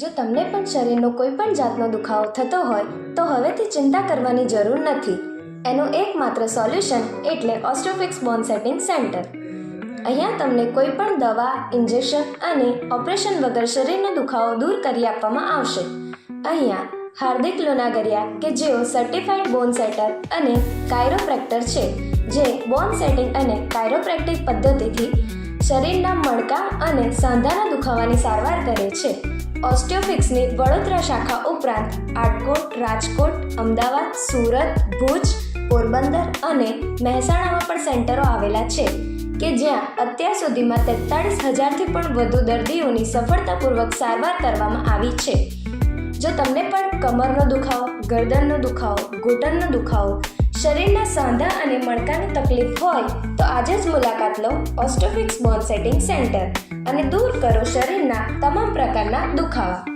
જો તમને પણ શરીરનો કોઈ પણ જાતનો દુખાવો થતો હોય, તો હવેથી ચિંતા કરવાની જરૂર નથી. એનું એકમાત્ર સોલ્યુશન એટલે ઓસ્ટ્રોફિક્સ બોન સેટિંગ સેન્ટર. અહીંયા તમને કોઈ પણ દવા, ઇન્જેક્શન અને ઓપરેશન વગર શરીરનો દુખાવો દૂર કરી આપવામાં આવશે. અહીંયા હાર્દિક લોનાગરિયા, કે જેઓ સર્ટિફાઈડ બોન સેટર અને કાયરોપ્રેક્ટર છે, જે બોન સેટિંગ અને કાયરોપ્રેક્ટિક પદ્ધતિથી શરીરના મણકા અને સાંધાના દુખાવાની સારવાર કરે છે. ઓસ્ટિયોફિક્સની વડોદરા શાખા ઉપરાંત આટકોટ, રાજકોટ, અમદાવાદ, સુરત, ભુજ, પોરબંદર અને મહેસાણામાં પણ સેન્ટરો આવેલા છે કે જ્યાં અત્યાર સુધીમાં તેતાળીસ હજારથી પણ વધુ દર્દીઓની સફળતાપૂર્વક સારવાર કરવામાં આવી છે. જો તમને પણ કમરનો દુખાવો, ગરદનનો દુખાવો, ઘૂંટણનો દુખાવો, શરીરના સાંધા અને મણકાની તકલીફ હોય તો આજે જ મુલાકાત લો ઓસ્ટોફિક્સ બોન સેટિંગ સેન્ટર અને દૂર કરો શરીરના તમામ પ્રકારના દુખાવા.